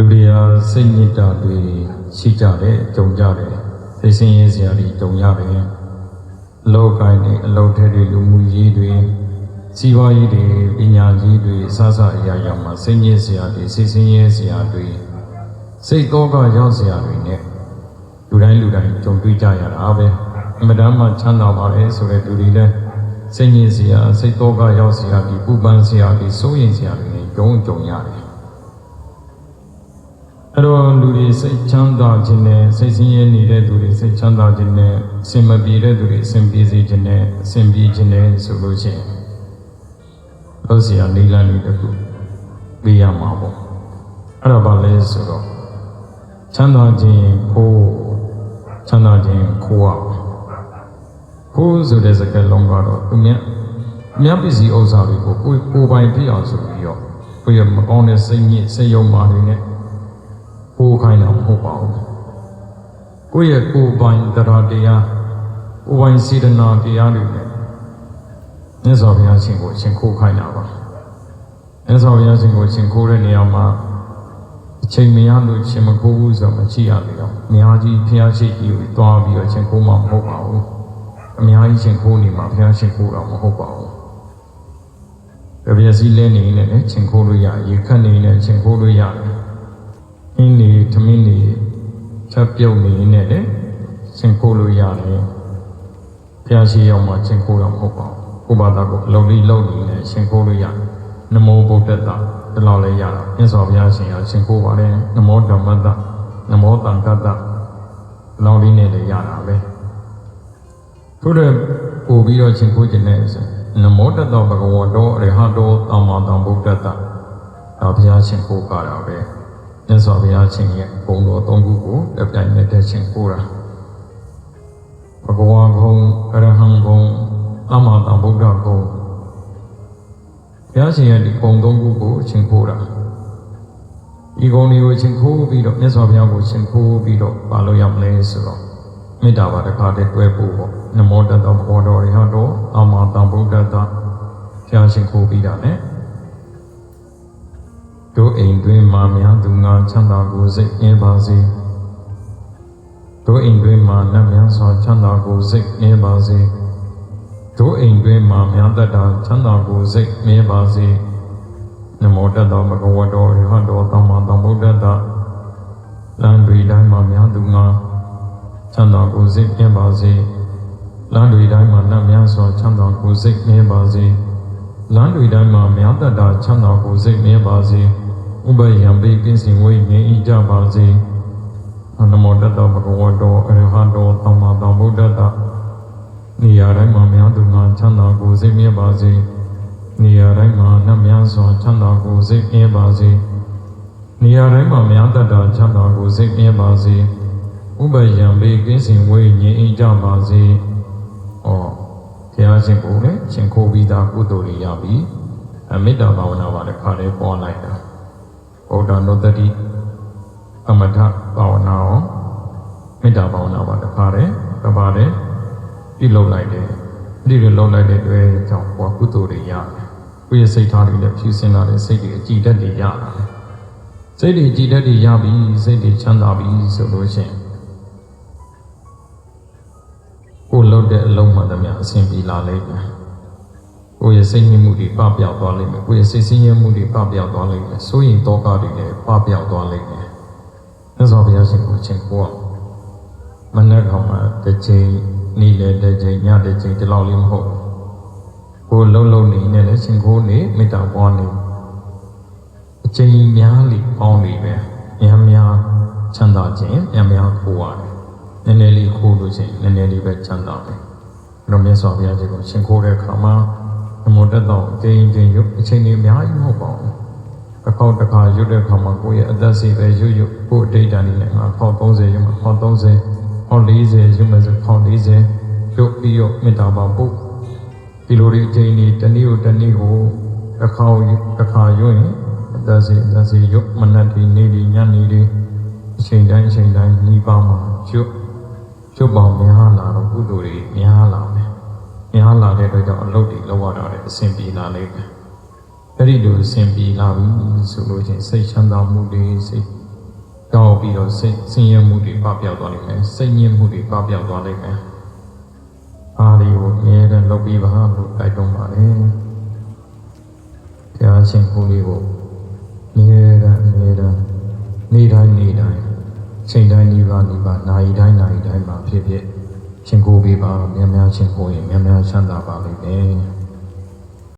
လူတွေဟာစိတ်ညစ်တာတွေရှိကြတယ်ကြုံကြတယ်သိစင်းရဲစရာတွေကြုံရတယ်အလောကိုင်းတွေအလောထဲတွေလူမှုရေးတွေစီးပွားရေးတွေပညာရေးတွေအစအစအရာရာမှာစိတ်ညစ်စရာတွေစိတ်စင်းရဲစရာတွေစိတ်တော့ကရောက်စရာတွေနဲ့လူတိုင်းလူတိုင်းကြုံတွေ့ကြရတာပဲအမတမ်းမှချမ်းသာပါလေဆိုတဲ့လူတွေလည်းစိတ်ညစ်စရာစိတ်တော့ကရောက်စရာဒီပူပန်စရာဒီစိုးရင်စရာတွေနဲ့ကြုံကြုံရတယ် အဲ့တော့လူတွေစိတ်ချမ်းသာခြင်းနဲ့စိတ်ဆင်းရဲနေတဲ့သူတွေစိတ်ချမ်းသာခြင်းနဲ့အစင်မပြေတဲ့သူတွေအစင်ပြေစေခြင်းနဲ့အစင်ပြေခြင်းနဲ့ဆိုလို့ရှိရင်လို့စီရနေလန်းလေးတစ်ခုပေးရမှာပေါ့အဲ့ဒါဘာလဲဆိုတော့ချမ်းသာခြင်းကိုချမ်းသာခြင်းကိုอ่ะကိုဆိုတဲ့စကားလုံးကတော့သူမြတ်မြတ်ပစ္စည်းဥစ္စာတွေကိုကိုယ်ကိုယ်ပိုင်ပြအောင်ဆိုပြီးတော့ကိုယ့်ရဲ့မကောင်းတဲ့စိတ်ညစ်စိတ်ယုံမာတွေနဲ့ ကိုယ်ခိုင်းတာမဟုတ်ပါဘူးကိုယ့်ရဲ့ကိုယ်ပိုင်တရားတရားကိုယ်ပိုင်စေတနာတရားတွေနဲ့မြတ်စွာဘုရားရှင်ကိုရှင်ခိုးခိုင်းတာပါမြတ်စွာဘုရားရှင်ကိုရှင်ခိုးတဲ့နေရာမှာအချိန်မရလို့ရှင်မခိုးဘူးဆိုတော့မရှိရလေတော့အများကြီးဘုရားရှိခိုးကိုတွားပြီးတော့ရှင်ခိုးမှမဟုတ်ပါဘူးအများကြီးရှင်ခိုးနေမှာဘုရားရှင်ခိုးတော့မဟုတ်ပါဘူးကြပြစီလဲနေနေနဲ့ရှင်ခိုးလို့ရရေခတ်နေနေရှင်ခိုးလို့ရတယ် အင်းနေသမင်းနေချက်ပြုတ်နေနဲ့လေစင်ခိုးလို့ရတယ်ဘုရားရှိရောက်မှစင်ခိုးတော့မဟုတ်ပါဘူးကိုယ်ဘာသာကိုအလုံးလေးလုံးနေနဲ့စင်ခိုးလို့ရတယ်နမောဗုဒ္ဓတဒီလောက်လေးရတာမြတ်စွာဘုရားရှင်ကစင်ခိုးပါတယ်နမောဓမ္မတနမောတန်ခတဒီလောက်လေးနဲ့လည်းရတာပဲထို့တဲ့ပို့ပြီးတော့စင်ခိုးခြင်းနဲ့ဆိုနမောတတဘဂဝတောအရဟတောသမ္မာသမ္ဗုဒ္ဓတဒါဘုရားရှင်ခိုးကြတာပဲ မြတ်စွာဘုရားရှင်ရဲ့ဘုံတော်သုံးခုကိုတစ်ပြိုင်နက်တည်းရှင်ကိုးတာဘဂဝါဘုံအရဟံဘုံအမတာဗုဒ္ဓဘုံဘုရားရှင်ရဲ့ဒီဘုံသုံးခုကိုရှင်ကိုးတာဒီဘုံတွေကိုရှင်ကိုးပြီးတော့မြတ်စွာဘုရားကိုရှင်ကိုးပြီးတော့ပါလို့ရမလဲဆိုတော့မေတ္တာပါတစ်ခါတည်းတွဲဖို့ပေါ့နမောတတ္တဘောတော်ရဟတော်အမတာဗုဒ္ဓတဘုရားရှင်ကိုးပြီးတာ ਨੇ တို့အိမ်တွင်မာများသူငါချမ်းသာကိုစိတ်အင်းပါစေတို့အိမ်တွင်မာနတ်များစွာချမ်းသာကိုစိတ်အင်းပါစေတို့အိမ်တွင်မာများတတ်တာချမ်းသာကိုစိတ်မြဲပါစေနမောတတ္တမဂဝတောရဟန္တောသမ္မာသမ္ဗုဒ္ဓတ္တလမ်းတွေတိုင်းမှာများသူငါချမ်းသာကိုစိတ်မြဲပါစေလမ်းတွေတိုင်းမှာနတ်များစွာချမ်းသာကိုစိတ်မြဲပါစေ လမ်းတွေတိုင်းမှာများတတ်တာချမ်းသာကိုစိတ်မြဲပါစေဥပယံပိကင်းစင်ဝိငြိမ်းကြပါစေနမောတတ္တဘဂဝတောအရဟတောသမ္မာသမ္ဗုဒ္ဓတ္တနေရာတိုင်းမှာများသူငါချမ်းသာကိုစိတ်မြဲပါစေနေရာတိုင်းမှာနတ်များစွာချမ်းသာကိုစိတ်မြဲပါစေနေရာတိုင်းမှာများတတ်တာချမ်းသာကိုစိတ်မြဲပါစေဥပယံပိကင်းစင်ဝိငြိမ်းကြပါစေဩဘု ရားရှင်ကိုလည်းရှင်ခိုးပြီးသားကုသိုလ်တွေရပြီအမေတ္တာဘာဝနာပါတဲ့ခါလေးပေါ်လိုက်တာဗုဒ္ဓနုတ္တိအမထဘာဝနာရောမေတ္တာဘာဝနာပါတခါတည်းတပါးတည်းပြုလုပ်လိုက်တယ်ဒီလိုလုပ်လိုက်တဲ့အတွက်ကြောင့်ဘုရားကုသိုလ်တွေရတယ်ကိုယ့်ရဲ့စိတ်ထားတွေလည်းဖြူစင်လာတဲ့စိတ်တွေအကြည်ဓာတ်တွေရလာတယ်စိတ်တွေအကြည်ဓာတ်တွေရပြီစိတ်တွေချမ်းသာပြီဆိုလို့ရှိရင် ကိုယ်လုပ်တဲ့အလုံးမှန်သမျှအဆင်ပြေလာလိမ့်မယ်ကိုယ့်ရဲ့စိတ်ညစ်မှုတွေပပျောက်သွားလိမ့်မယ်ကိုယ့်ရဲ့စိတ်ဆင်းရဲမှုတွေပပျောက်သွားလိမ့်မယ်စိုးရင်တောကတွေလည်းပပျောက်သွားလိမ့်မယ်မြတ်စွာဘုရားရှင်ကိုချင်းကိုကမနက်ကောင်မှာတစ်ချိန်နေ့လည်းတစ်ချိန်ညတစ်ချိန်ဒီလောက်လေးမဟုတ်ဘူးကိုယ်လုံးလုံးနေနဲ့လည်းရှင်ကိုနေမေတ္တာပွားနေအချိန်များလီပေါင်းလီပဲများများချမ်းသာခြင်းများများခိုးရတယ် နည်းနည်းလေးခိုးလို့ရှိရင်နည်းနည်းလေးပဲချမ်းသာတယ်အဲ့တော့မြတ်စွာဘုရားရှင်ကိုရှင်ခိုးတဲ့အခါမှာနမောတတောအကျဉ်းချင်းရုပ်အချိန်တွေအများကြီးမဟုတ်ပါဘူး။တစ်ခေါက်တစ်ခါရုပ်တဲ့အခါမှာကိုယ့်ရဲ့အသက်စီပဲရုပ်ရုပ်ကိုယ်အတိတ်တန်နေနဲ့ငါခေါက်30ရုပ်မှာခေါက်30ခေါက်40ရုပ်မှာဆိုခေါက်40ရုပ်ပြီးတော့မေတ္တာပါပုတ်ဒီလိုဒီအချိန်တွေတနည်းကိုတနည်းကိုတစ်ခေါက်တစ်ခါရုပ်ရင်အသက်စီအသက်စီရုပ်မနက်ဒီနေ့ဒီညနေဒီအချိန်တိုင်းအချိန်တိုင်းညီပါမှာရုပ် ရုပ်ပေါင်းများလာတော့ကုသိုလ်တွေများလာတယ်များလာတဲ့အတွက်ကြောင့်အလုပ်တွေလောက်ရတာလည်းအဆင်ပြေလာလိမ့်မယ်။အဲ့ဒီလိုအဆင်ပြေလာပြီဆိုလို့ချင်းစိတ်ချမ်းသာမှုတွေစိတ်ကောင်းပြီးတော့စိတ်ဆင်းရဲမှုတွေပပျောက်သွားလိမ့်မယ်စိတ်ညစ်မှုတွေပပျောက်သွားလိမ့်မယ်အားဒီကိုအမြဲတမ်းလုပ်ပြီးပါလို့တိုက်တွန်းပါတယ်တရားရှင်ကိုလေးကိုအမြဲတမ်းအမြဲတမ်းနေ့တိုင်းနေ့တိုင်း ချိန်တိုင်းနေ့ပါနေ့ပါနာရီတိုင်းနာရီတိုင်းမှာဖြစ်ဖြစ်ရှင်ကိုပေးပါများများရှင်ကိုရင်များများချမ်းသာပါလိမ့်မယ်